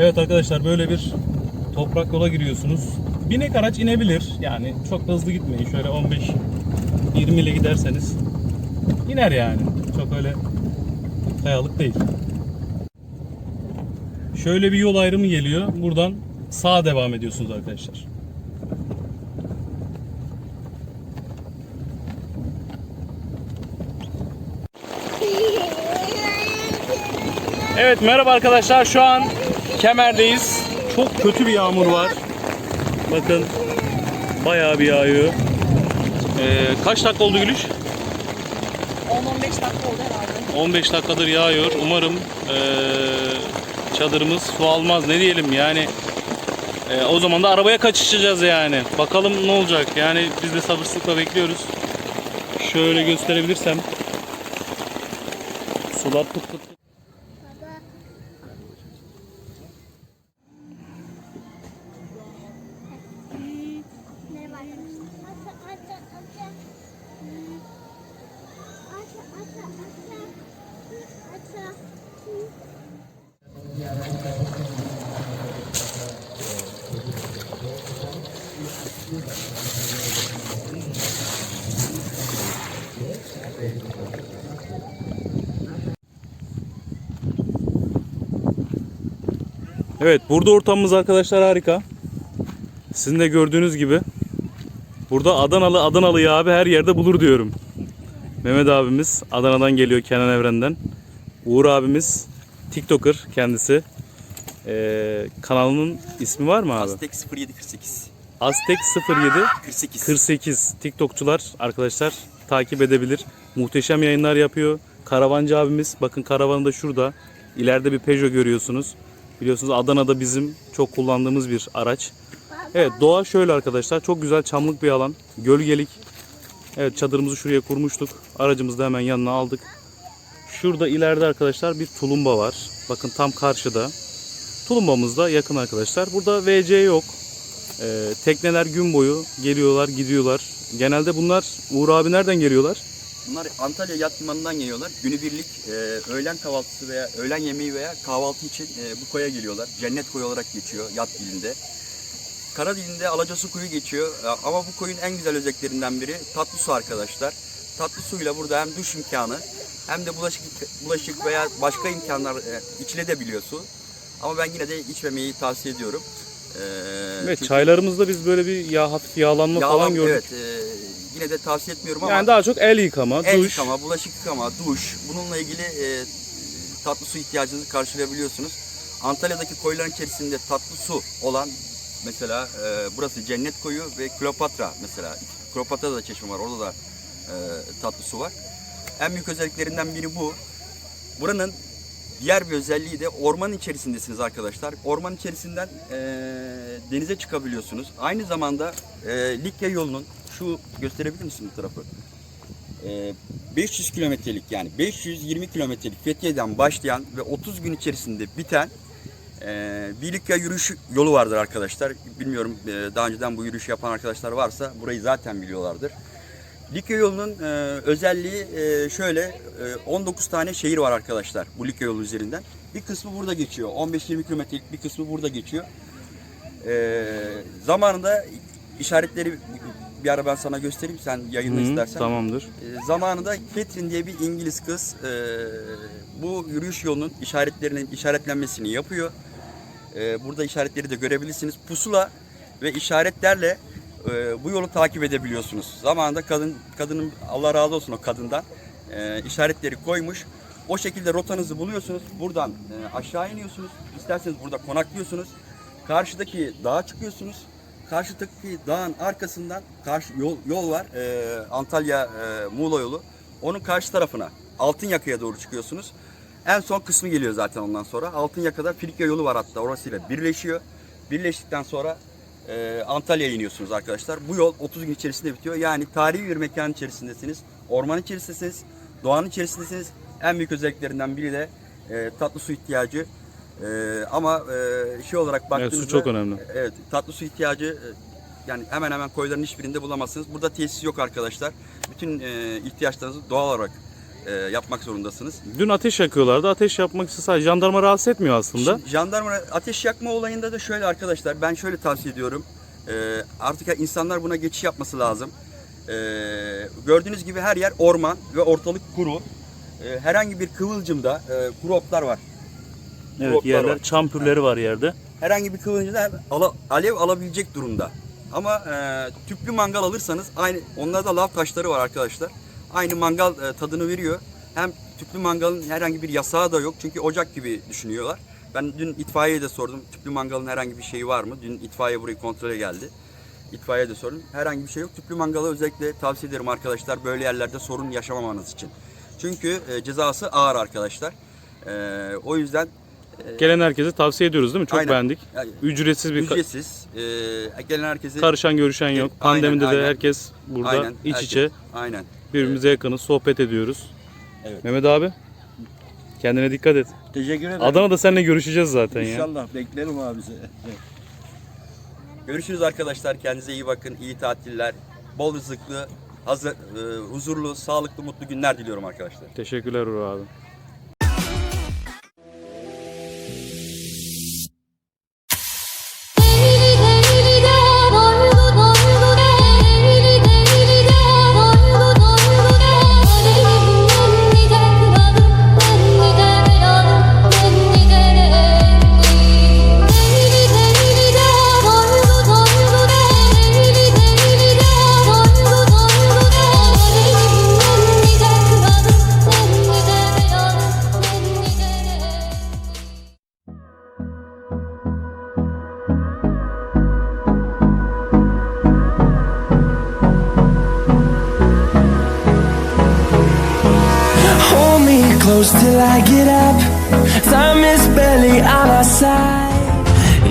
Evet arkadaşlar böyle bir toprak yola giriyorsunuz. Binek araç inebilir. Yani çok hızlı gitmeyin. Şöyle 15 20 ile giderseniz iner yani. Çok öyle kayalık değil. Şöyle bir yol ayrımı geliyor. Buradan sağa devam ediyorsunuz arkadaşlar. Evet merhaba arkadaşlar şu an Kemer'deyiz. Çok kötü bir yağmur var. Bakın bayağı bir yağıyor. Ee, kaç dakika oldu Gülüş? 10-15 dakika oldu herhalde. 15 dakikadır yağıyor. Umarım ee, çadırımız su almaz. Ne diyelim yani. Ee, o zaman da arabaya kaçışacağız yani. Bakalım ne olacak. Yani biz de sabırsızlıkla bekliyoruz. Şöyle gösterebilirsem. Sular pıt pıt. Evet burada ortamımız arkadaşlar harika. Sizin de gördüğünüz gibi. Burada Adanalı Adanalı abi her yerde bulur diyorum. Mehmet abimiz Adana'dan geliyor Kenan Evren'den. Uğur abimiz TikToker kendisi. Ee, kanalının ismi var mı abi? Aztek 0748. Aztek 07 48. 48 TikTokçular arkadaşlar takip edebilir. Muhteşem yayınlar yapıyor. Karavancı abimiz bakın karavanı da şurada. İleride bir Peugeot görüyorsunuz. Biliyorsunuz Adana'da bizim çok kullandığımız bir araç. Evet doğa şöyle arkadaşlar. Çok güzel çamlık bir alan. Gölgelik. Evet çadırımızı şuraya kurmuştuk. Aracımızı da hemen yanına aldık. Şurada ileride arkadaşlar bir tulumba var. Bakın tam karşıda. Tulumbamız da yakın arkadaşlar. Burada VC yok. Ee, tekneler gün boyu geliyorlar gidiyorlar. Genelde bunlar Uğur abi nereden geliyorlar? Bunlar Antalya Yat Limanı'ndan geliyorlar. Günübirlik e, öğlen kahvaltısı veya öğlen yemeği veya kahvaltı için e, bu koya geliyorlar. Cennet koyu olarak geçiyor yat dilinde. Kara dilinde Alacasu koyu geçiyor. E, ama bu koyun en güzel özelliklerinden biri tatlı su arkadaşlar. Tatlı suyla burada hem duş imkanı hem de bulaşık bulaşık veya başka imkanlar e, içilebiliyor su. Ama ben yine de içmemeyi tavsiye ediyorum. E, Evet çaylarımızda biz böyle bir yağ hafif yağlanma falan yağlan- gördük. Evet, e, yine de tavsiye etmiyorum ama Yani daha çok el yıkama, el duş. yıkama, bulaşık yıkama, duş bununla ilgili e, tatlı su ihtiyacınızı karşılayabiliyorsunuz. Antalya'daki koyların içerisinde tatlı su olan mesela e, burası Cennet Koyu ve Kleopatra mesela. Kleopatra'da da çeşme var orada da e, tatlı su var. En büyük özelliklerinden biri bu. Buranın diğer bir özelliği de ormanın içerisindesiniz arkadaşlar. Orman içerisinden e, denize çıkabiliyorsunuz. Aynı zamanda e, Likya yolunun şu gösterebilir misin bu tarafı? E, 500 kilometrelik yani 520 kilometrelik Fethiye'den başlayan ve 30 gün içerisinde biten e, bir Likya yürüyüş yolu vardır arkadaşlar. Bilmiyorum e, daha önceden bu yürüyüşü yapan arkadaşlar varsa burayı zaten biliyorlardır. Likya yolunun e, özelliği e, şöyle e, 19 tane şehir var arkadaşlar bu Likya yolu üzerinden. Bir kısmı burada geçiyor. 15-20 kilometrelik bir kısmı burada geçiyor. E, zamanında işaretleri bir ara ben sana göstereyim sen hı, istersen. Tamamdır. E, zamanında Catherine diye bir İngiliz kız e, bu yürüyüş yolunun işaretlerinin işaretlenmesini yapıyor. E, burada işaretleri de görebilirsiniz. Pusula ve işaretlerle e, bu yolu takip edebiliyorsunuz. Zamanında kadın kadının Allah razı olsun o kadından e, işaretleri koymuş. O şekilde rotanızı buluyorsunuz. Buradan e, aşağı iniyorsunuz. İsterseniz burada konaklıyorsunuz. Karşıdaki dağa çıkıyorsunuz. Karşıdaki dağın arkasından karşı yol, yol var. E, Antalya e, Muğla yolu. Onun karşı tarafına Altınyaka'ya doğru çıkıyorsunuz. En son kısmı geliyor zaten ondan sonra. Altınyaka'da Frikya yolu var hatta orasıyla birleşiyor. Birleştikten sonra e, Antalya'ya iniyorsunuz arkadaşlar. Bu yol 30 gün içerisinde bitiyor. Yani tarihi bir mekanın içerisindesiniz. Orman içerisindesiniz. Doğanın içerisindesiniz. En büyük özelliklerinden biri de e, tatlı su ihtiyacı. E, ama e, şey olarak baktığınızda... çok önemli. Evet tatlı su ihtiyacı e, yani hemen hemen koyların hiçbirinde bulamazsınız. Burada tesis yok arkadaşlar. Bütün e, ihtiyaçlarınızı doğal olarak e, yapmak zorundasınız. Dün ateş yakıyorlardı. Ateş yapmak ise jandarma rahatsız etmiyor aslında. Şimdi jandarma ateş yakma olayında da şöyle arkadaşlar ben şöyle tavsiye ediyorum. Ee, artık insanlar buna geçiş yapması lazım. Ee, gördüğünüz gibi her yer orman ve ortalık kuru. Ee, herhangi bir kıvılcımda e, kuru otlar var. Evet Bloklar yerler var. çam pürleri var yerde. Herhangi bir kıvılcımda ala- alev alabilecek durumda. Ama e, tüplü mangal alırsanız aynı onlarda lav taşları var arkadaşlar. Aynı mangal e, tadını veriyor. Hem tüplü mangalın herhangi bir yasağı da yok. Çünkü ocak gibi düşünüyorlar. Ben dün itfaiyeye de sordum. Tüplü mangalın herhangi bir şeyi var mı? Dün itfaiye burayı kontrole geldi. İtfaiyeye de sordum. Herhangi bir şey yok. Tüplü mangalı özellikle tavsiye ederim arkadaşlar. Böyle yerlerde sorun yaşamamanız için. Çünkü e, cezası ağır arkadaşlar. E, o yüzden Gelen herkese tavsiye ediyoruz değil mi? Çok Aynen. beğendik. Ücretsiz bir ücretsiz. E, gelen herkese karışan görüşen yok. Aynen, Pandemide de aynen. herkes burada Aynen, iç herkes- içe Aynen. Birbirimize yakınız, sohbet ediyoruz. Evet. Mehmet abi kendine dikkat et. Teşekkür ederim. Adana'da seninle görüşeceğiz zaten ya. İnşallah beklerim abi seni. Görüşürüz arkadaşlar. Kendinize iyi bakın. İyi tatiller. Bol rızıklı, hazır, e, huzurlu, sağlıklı, mutlu günler diliyorum arkadaşlar. Teşekkürler Uğur abi. Close till I get up. Time is barely on our side.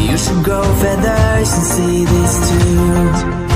You should grow feathers and see this too.